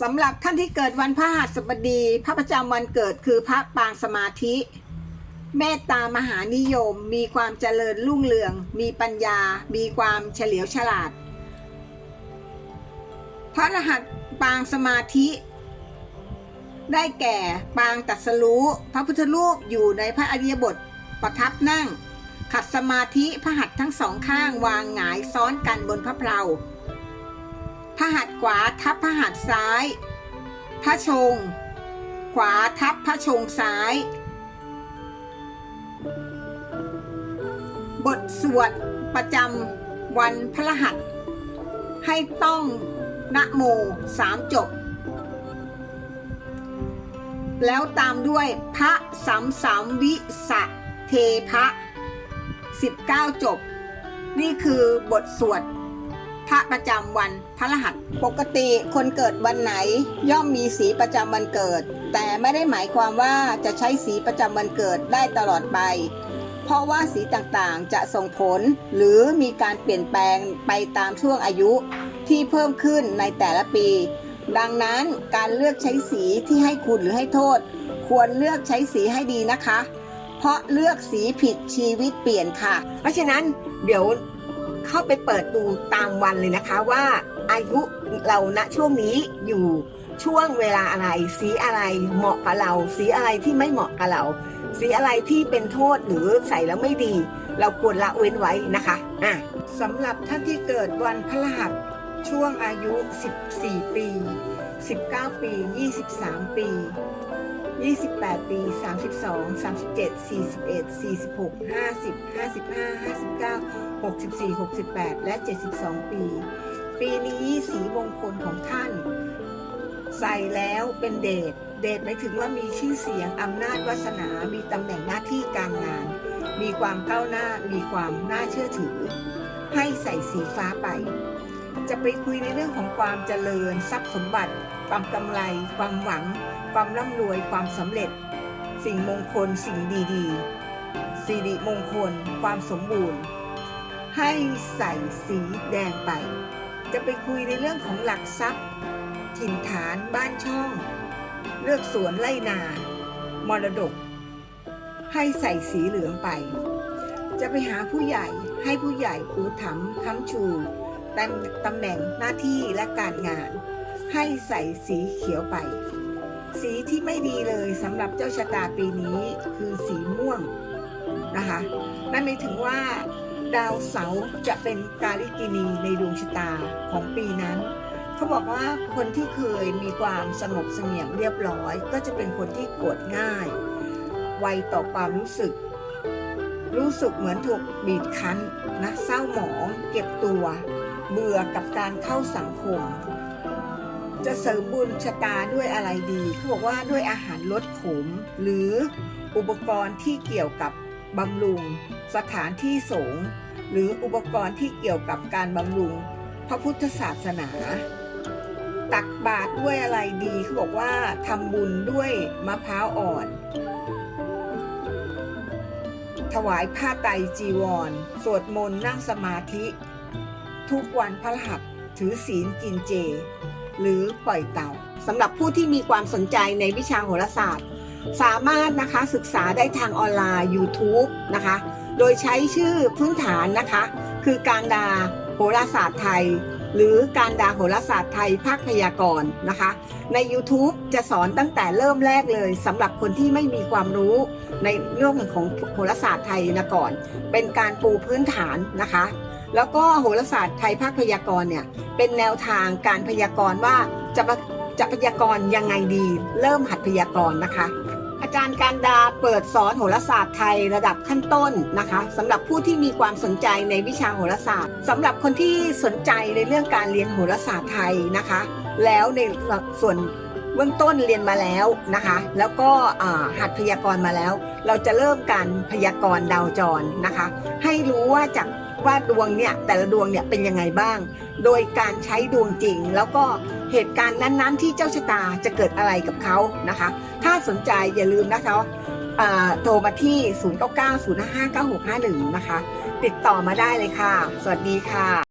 สำหรับท่านที่เกิดวันพฤหัสบดี พระประจำวันเกิดคือพระปางสมาธิ เมตตามหานิยม มีความเจริญรุ่งเรือง มีปัญญา มีความเฉลียวฉลาด พระรหัสปางสมาธิ ได้แก่ปางตัดสรู้พระพุทธรูปอยู่ในพระอริยบทประทับนั่ง ขัดสมาธิพระหัตถ์ทั้งสองข้างวางหงายซ้อนกันบนพระเพลา พระหัตถ์ขวาทับพระหัตถ์ซ้าย พระชง ขวาทับพระชงซ้าย บทสวดประจำวันพระหัส ให้ต้องนะโมสามจบ แล้วตามด้วยพระสามสามวิสะเทพะ 19 จบ นี่คือบทสวด พระประจำวันพระรหัส ปกติคนเกิดวันไหน ย่อมมีสีประจำวันเกิด แต่ไม่ได้หมายความว่าจะใช้สีประจำวันเกิดได้ตลอดไป เพราะว่าสีต่างๆจะส่งผล หรือมีการเปลี่ยนแปลงไปตามช่วงอายุที่เพิ่มขึ้นในแต่ละปี ดังนั้นการเลือกใช้สีที่ให้คุณหรือให้โทษ ควรเลือกใช้สีให้ดีนะคะ เพราะเลือกสีผิดชีวิตเปลี่ยนค่ะ เพราะฉะนั้นเดี๋ยว เข้าไปเปิดดูตามวันเลยนะคะว่าอายุเราณช่วงนี้อยู่ช่วงเวลาอะไร สีอะไรเหมาะกับเรา สีอะไรที่ไม่เหมาะกับเรา สีอะไรที่เป็นโทษหรือใส่แล้วไม่ดี เราควรละเว้นไว้นะคะอะสำหรับท่านที่เกิดวันพฤหัสช่วงอายุ 14 ปี 19 ปี 23 ปี 28 ปี 32 37 41 46 50 55 59 64 68 และ 72 ปี ปีนี้สีมงคลของท่าน ใส่แล้วเป็นเดชเดชหมายถึงว่ามีชื่อเสียงอำนาจวาสนา มีตำแหน่งหน้าที่การงาน มีความก้าวหน้า มีความน่าเชื่อถือ ให้ใส่สีฟ้าไป จะไปคุยในเรื่องของความเจริญ ทรัพย์สมบัติ ความกำไร ความหวัง ความร่ำรวยความสำเร็จ สิ่งมงคลสิ่งดีๆสิริมงคลความสมบูรณ์ ให้ใส่สีแดงไป จะไปคุยในเรื่องของหลักทรัพย์ ถิ่นฐานบ้านช่อง เลือกสวนไร่นา มรดก ให้ใส่สีเหลืองไป จะไปหาผู้ใหญ่ให้ผู้ใหญ่อุถัมภ์ค้ำชูตำแหน่งหน้าที่และการงาน ให้ใส่สีเขียวไป สีที่ไม่ดีเลยสำหรับเจ้าชะตาปีนี้คือสีม่วงนะคะนั่นหมายถึงว่าดาวเสาร์จะเป็นกาลิกินีในดวงชะตาของปีนั้น เขาบอกว่าคนที่เคยมีความสงบเสงี่ยมเรียบร้อย ก็จะเป็นคนที่โกรธง่าย ไวต่อความรู้สึก รู้สึกเหมือนถูกบีบคั้นนะเศร้าหมอง เก็บตัว เบื่อกับการเข้าสังคม จะเสริมบุญชะตาด้วยอะไรดีเขาบอกว่าด้วยอาหารลดขม หรืออุปกรณ์ที่เกี่ยวกับบำรุง สถานที่สงฆ์หรืออุปกรณ์ที่เกี่ยวกับการบำรุง พระพุทธศาสนา ตักบาตรด้วยอะไรดีเขาบอกว่าทำบุญด้วยมะพร้าวอ่อน ถวายผ้าไตรจีวร สวดมนต์นั่งสมาธิ ทุกวันพระหัสถือศีลกินเจ หรือปล่อยเต่าสำหรับผู้ที่มีความสนใจในวิชาโหราศาสตร์ สามารถนะคะศึกษาได้ทางออนไลน์ YouTube นะคะ โดยใช้ชื่อพื้นฐานนะคะ คือการดาโหราศาสตร์ไทย หรือการดาโหราศาสตร์ไทยภาคพยากรณ์นะคะ ใน YouTube จะสอนตั้งแต่เริ่มแรกเลยสำหรับคนที่ไม่มีความรู้ในเรื่องของโหราศาสตร์ไทยนะก่อน เป็นการปูพื้นฐานนะคะ แล้วก็โหราศาสตร์ไทยภาคพยากรณ์เนี่ยเป็นแนวทางการพยากรณ์ว่าจะมาจะพยากรณ์ยังไงดี เริ่มหัดพยากรณ์นะคะ อาจารย์การดาเปิดสอนโหราศาสตร์ไทยระดับขั้นต้นนะคะสำหรับผู้ที่มีความสนใจในวิชาโหราศาสตร์สำหรับคนที่สนใจในเรื่องการเรียนโหราศาสตร์ไทยนะคะ แล้วในส่วนเบื้องต้นเรียนมาแล้วนะคะ แล้วก็หัดพยากรณ์มาแล้ว เราจะเริ่มการพยากรณ์ดาวจรนะคะ ให้รู้ว่าจาก ว่าดวงเนี่ยแต่ละดวงเนี่ยเป็นยังไงบ้าง โดยการใช้ดวงจริง แล้วก็เหตุการณ์นั้นๆ ที่เจ้าชะตาจะเกิดอะไรกับเขานะคะ ถ้าสนใจอย่าลืมนะคะโทรมาที่ 0990559651 นะคะ ติดต่อมาได้เลยค่ะ สวัสดีค่ะ